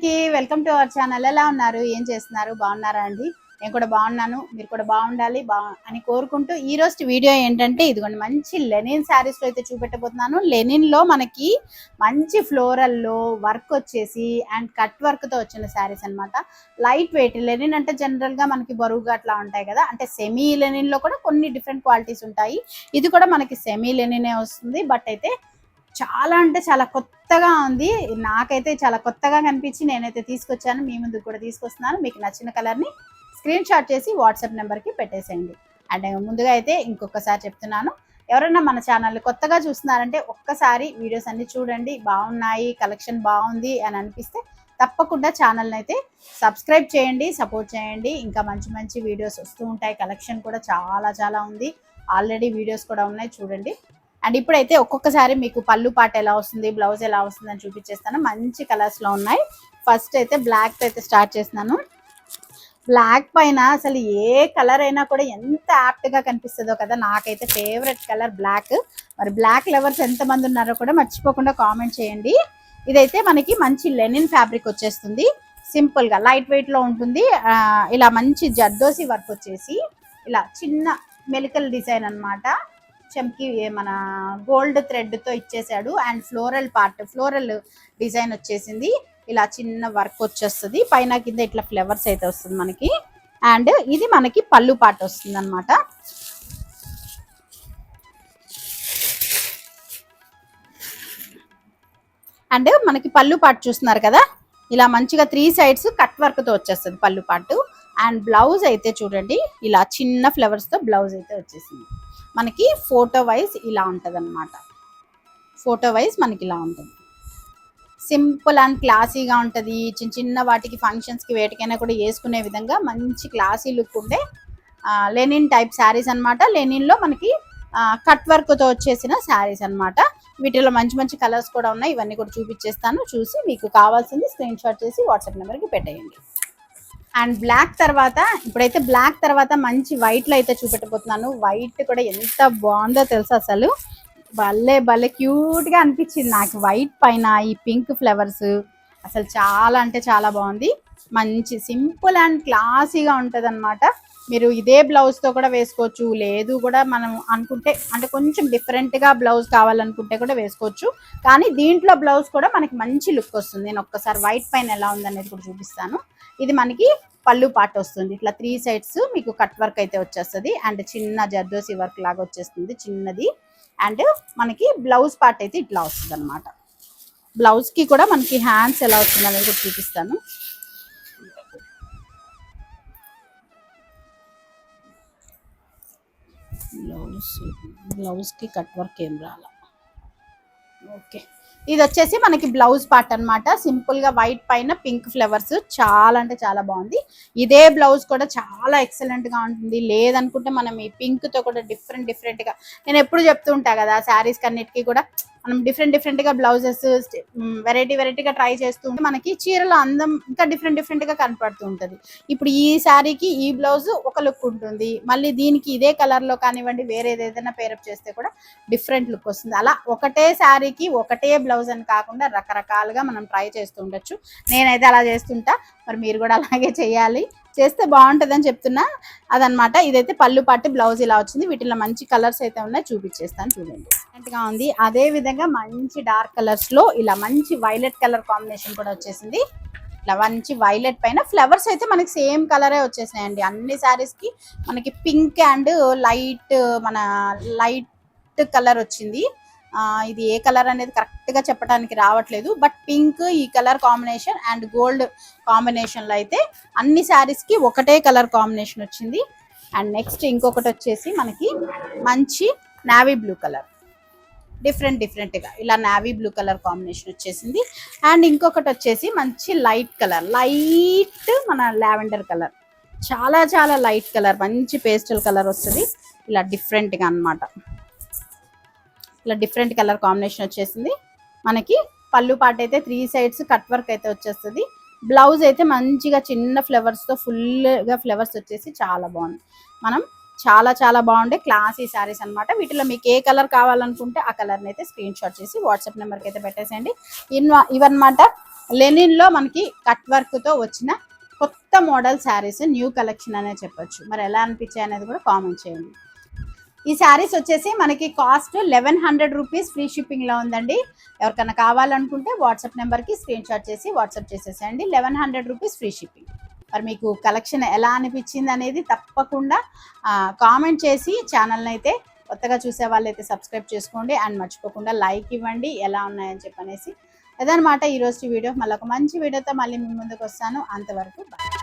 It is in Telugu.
అందరికీ వెల్కమ్ టు అవర్ ఛానల్. ఎలా ఉన్నారు? ఏం చేస్తున్నారు? బాగున్నారా అండి? నేను కూడా బాగున్నాను. మీరు కూడా బాగుండాలి బా అని కోరుకుంటూ ఈ రోజు వీడియో ఏంటంటే ఇదిగోండి మంచి లెనిన్ శారీస్లో అయితే చూపెట్టబోతున్నాను. లెనిన్లో మనకి మంచి ఫ్లోరల్లో వర్క్ వచ్చేసి అండ్ కట్ వర్క్తో వచ్చిన శారీస్ అన్నమాట. లైట్ వెయిట్ లెనిన్ అంటే జనరల్గా మనకి బరువుగా అట్లా ఉంటాయి కదా. అంటే సెమీ లెనిన్లో కూడా కొన్ని డిఫరెంట్ క్వాలిటీస్ ఉంటాయి. ఇది కూడా మనకి సెమీ లెనినే వస్తుంది. బట్ అయితే చాలా అంటే చాలా కొత్తగా ఉంది. నాకైతే చాలా కొత్తగా కనిపించి నేనైతే తీసుకొచ్చాను. మీ ముందుకు కూడా తీసుకొస్తున్నాను. మీకు నచ్చిన కలర్ని స్క్రీన్ షాట్ చేసి వాట్సాప్ నెంబర్కి పెట్టేసేయండి. అండ్ ముందుగా అయితే ఇంకొకసారి చెప్తున్నాను. ఎవరైనా మన ఛానల్ కొత్తగా చూస్తున్నారంటే ఒక్కసారి వీడియోస్ అన్ని చూడండి. బాగున్నాయి కలెక్షన్ బాగుంది అని అనిపిస్తే తప్పకుండా ఛానల్ని అయితే సబ్స్క్రైబ్ చేయండి సపోర్ట్ చేయండి. ఇంకా మంచి మంచి వీడియోస్ వస్తూ ఉంటాయి. కలెక్షన్ కూడా చాలా చాలా ఉంది. ఆల్రెడీ వీడియోస్ కూడా ఉన్నాయి. చూడండి. అండ్ ఇప్పుడైతే ఒక్కొక్కసారి మీకు పళ్ళు పాట ఎలా వస్తుంది బ్లౌజ్ ఎలా వస్తుంది అని చూపించేస్తాను. మంచి కలర్స్లో ఉన్నాయి. ఫస్ట్ అయితే బ్లాక్ అయితే స్టార్ట్ చేస్తున్నాను. బ్లాక్ పైన అసలు ఏ కలర్ అయినా కూడా ఎంత యాప్ట్గా కనిపిస్తుందో కదా నాకైతే ఫేవరెట్ కలర్ బ్లాక్ మరి బ్లాక్ లవర్స్ ఎంతమంది ఉన్నారో కూడా మర్చిపోకుండా కామెంట్ చేయండి. ఇదైతే మనకి మంచి లెనిన్ ఫ్యాబ్రిక్ వచ్చేస్తుంది. సింపుల్గా లైట్ వెయిట్లో ఉంటుంది. ఇలా మంచి జర్దోసి వర్క్ వచ్చేసి ఇలా చిన్న మెలికల్ డిజైన్ అన్నమాట. చెంకి మన గోల్డ్ థ్రెడ్తో ఇచ్చేసాడు. And floral part floral design వచ్చేసింది. ఇలా చిన్న వర్క్ వచ్చేస్తుంది. పైన కింద ఇట్లా ఫ్లవర్స్ అయితే వస్తుంది మనకి. అండ్ ఇది మనకి పళ్ళు పాట వస్తుంది అనమాట అండ్ మనకి పళ్ళు పాటు చూస్తున్నారు కదా? ఇలా మంచిగా త్రీ సైడ్స్ కట్ వర్క్తో వచ్చేస్తుంది పళ్ళు పాటు అండ్ బ్లౌజ్ అయితే చూడండి. ఇలా చిన్న ఫ్లవర్స్తో బ్లౌజ్ అయితే వచ్చేసింది. మనకి ఫోటో వైజ్ ఇలా ఉంటుంది అనమాట ఫోటో వైజ్ మనకి ఇలా ఉంటుంది. సింపుల్ అండ్ క్లాసీగా ఉంటుంది. చిన్న చిన్న వాటికి ఫంక్షన్స్కి వేటికైనా కూడా వేసుకునే విధంగా మంచి క్లాసీ లుక్ ఉండే లెనిన్ టైప్ శారీస్ అనమాట లెనిన్లో మనకి కట్ వర్క్తో వచ్చేసిన శారీస్ అన్నమాట. వీటిలో మంచి మంచి కలర్స్ కూడా ఉన్నాయి. ఇవన్నీ కూడా చూపించేస్తాను. చూసి మీకు కావాల్సింది స్క్రీన్ షాట్ చేసి వాట్సాప్ నెంబర్కి పెట్టేయండి. అండ్ బ్లాక్ తర్వాత ఇప్పుడైతే బ్లాక్ తర్వాత మంచి వైట్లో అయితే చూపెట్టబోతున్నాను. వైట్ కూడా ఎంత బాగుందో తెలుసు అసలు? భలే భలే క్యూట్గా అనిపించింది నాకు. వైట్ పైన ఈ పింక్ ఫ్లవర్స్ అసలు చాలా అంటే చాలా బాగుంది. మంచి సింపుల్ అండ్ క్లాసీగా ఉంటుంది మీరు ఇదే బ్లౌజ్తో కూడా వేసుకోవచ్చు. లేదు కూడా మనం అనుకుంటే అంటే కొంచెం డిఫరెంట్గా బ్లౌజ్ కావాలనుకుంటే కూడా వేసుకోవచ్చు. కానీ దీంట్లో బ్లౌజ్ కూడా మనకి మంచి లుక్ వస్తుంది. నేను ఒక్కసారి వైట్ పైన ఎలా ఉందనేది కూడా చూపిస్తాను. ఇది మనకి పళ్ళు పాట వస్తుంది. ఇట్లా త్రీ సైడ్స్ మీకు కట్ వర్క్ అయితే వచ్చేస్తుంది. అండ్ చిన్న జర్దోసి వర్క్ లాగా వచ్చేస్తుంది చిన్నది. అండ్ మనకి బ్లౌజ్ పార్ట్ అయితే ఇట్లా వస్తుంది అనమాట బ్లౌజ్కి కూడా మనకి హ్యాండ్స్ ఎలా వస్తుంది అనేది కూడా చూపిస్తాను. బ్లౌజ్ బ్లౌజ్కి కట్ వర్క్ ఏం రాల. ఓకే. ఇది వచ్చేసి మనకి బ్లౌజ్ పార్ట్ అనమాట సింపుల్గా వైట్ పైన పింక్ ఫ్లవర్స్ చాలా అంటే చాలా బాగుంది. ఇదే బ్లౌజ్ కూడా చాలా ఎక్సలెంట్గా ఉంటుంది. లేదనుకుంటే మనం ఈ పింక్తో కూడా డిఫరెంట్ డిఫరెంట్గా నేను ఎప్పుడు చెప్తూ ఉంటా కదా శారీస్ కన్నిటికీ కూడా మనం డిఫరెంట్ డిఫరెంట్గా బ్లౌజెస్ వెరైటీ వెరైటీగా ట్రై చేస్తూ ఉంటే మనకి చీరల అందం ఇంకా డిఫరెంట్ డిఫరెంట్గా కనపడుతూ ఉంటది. ఇప్పుడు ఈ శారీకి ఈ బ్లౌజ్ ఒక లుక్ ఉంటుంది. మళ్ళీ దీనికి ఇదే కలర్లో కానివ్వండి వేరే ఏదైనా పేరప్ చేస్తే కూడా డిఫరెంట్ లుక్ వస్తుంది. అలా ఒకటే శారీకి ఒకటే బ్లౌజ్ అని కాకుండా రకరకాలుగా మనం ట్రై చేస్తూ ఉండొచ్చు. నేనైతే అలా చేస్తుంటా. మరి మీరు కూడా అలాగే చేయాలి. చేస్తే బాగుంటుందని చెప్తున్నా. అదనమాట ఇదైతే పళ్ళు పట్టి బ్లౌజ్ ఇలా వచ్చింది. వీటిలో మంచి కలర్స్ అయితే ఉన్నాయి. చూపించేస్తాను. చూడండి. గా ఉంది. అదే విధంగా మంచి డార్క్ కలర్స్లో ఇలా మంచి వైలెట్ కలర్ కాంబినేషన్ కూడా వచ్చేసింది. ఇలా మంచి వైలెట్ పైన ఫ్లవర్స్ అయితే మనకి సేమ్ కలరే వచ్చేసినాయండి. అన్ని సారీస్కి మనకి పింక్ అండ్ లైట్ మన లైట్ కలర్ వచ్చింది. ఇది ఏ కలర్ అనేది కరెక్ట్గా చెప్పడానికి రావట్లేదు. బట్ పింక్ ఈ కలర్ కాంబినేషన్ అండ్ గోల్డ్ కాంబినేషన్లో అయితే అన్ని సారీస్కి ఒకటే కలర్ కాంబినేషన్ వచ్చింది. అండ్ నెక్స్ట్ ఇంకొకటి వచ్చేసి మనకి మంచి నావీ బ్లూ కలర్. డిఫరెంట్ డిఫరెంట్గా ఇలా నావీ బ్లూ కలర్ కాంబినేషన్ వచ్చేసింది. అండ్ ఇంకొకటి వచ్చేసి మంచి లైట్ కలర్ లైట్ మన లావెండర్ కలర్ చాలా చాలా లైట్ కలర్ మంచి పేస్టల్ కలర్ వస్తుంది. ఇలా డిఫరెంట్గా అనమాట అన్నమాట. ఇలా డిఫరెంట్ కలర్ కాంబినేషన్ వచ్చేసింది. మనకి పళ్ళు పాట అయితే త్రీ సైడ్స్ కట్ వర్క్ అయితే వచ్చేస్తుంది. బ్లౌజ్ అయితే మంచిగా చిన్న ఫ్లవర్స్తో ఫుల్గా ఫ్లవర్స్ వచ్చేసి చాలా బాగుంది. మనం చాలా చాలా బాగుండే క్లాసీ శారీస్ అన్నమాట. వీటిలో మీకు ఏ కలర్ కావాలనుకుంటే ఆ కలర్ని అయితే స్క్రీన్ షాట్ చేసి వాట్సాప్ నెంబర్కి అయితే పెట్టేసేయండి. ఇన్వా ఇవన్నమాట. లెనిన్లో మనకి కట్ వర్క్తో వచ్చిన కొత్త మోడల్ శారీస్ న్యూ కలెక్షన్ అనే చెప్పొచ్చు. మరి ఎలా అనిపించాయి అనేది కూడా కామెంట్ చేయండి. ఈ శారీస్ వచ్చేసి మనకి cost eleven hundred rupees free షిప్పింగ్లో ఉందండి. ఎవరికైనా కావాలనుకుంటే వాట్సాప్ నెంబర్కి స్క్రీన్ షాట్ చేసి వాట్సాప్ చేసేసేయండి. Eleven hundred rupees free shipping మరి మీకు కలెక్షన్ ఎలా అనిపించింది అనేది తప్పకుండా కామెంట్ చేసి ఛానల్ని అయితే కొత్తగా చూసే వాళ్ళైతే సబ్స్క్రైబ్ చేసుకోండి. అండ్ మర్చిపోకుండా లైక్ ఇవ్వండి. ఎలా ఉన్నాయని చెప్పనేసి. అదనమాట ఈరోజు వీడియో. మళ్ళీ ఒక మంచి వీడియోతో మళ్ళీ మీ ముందుకు వస్తాను. అంతవరకు బాయ్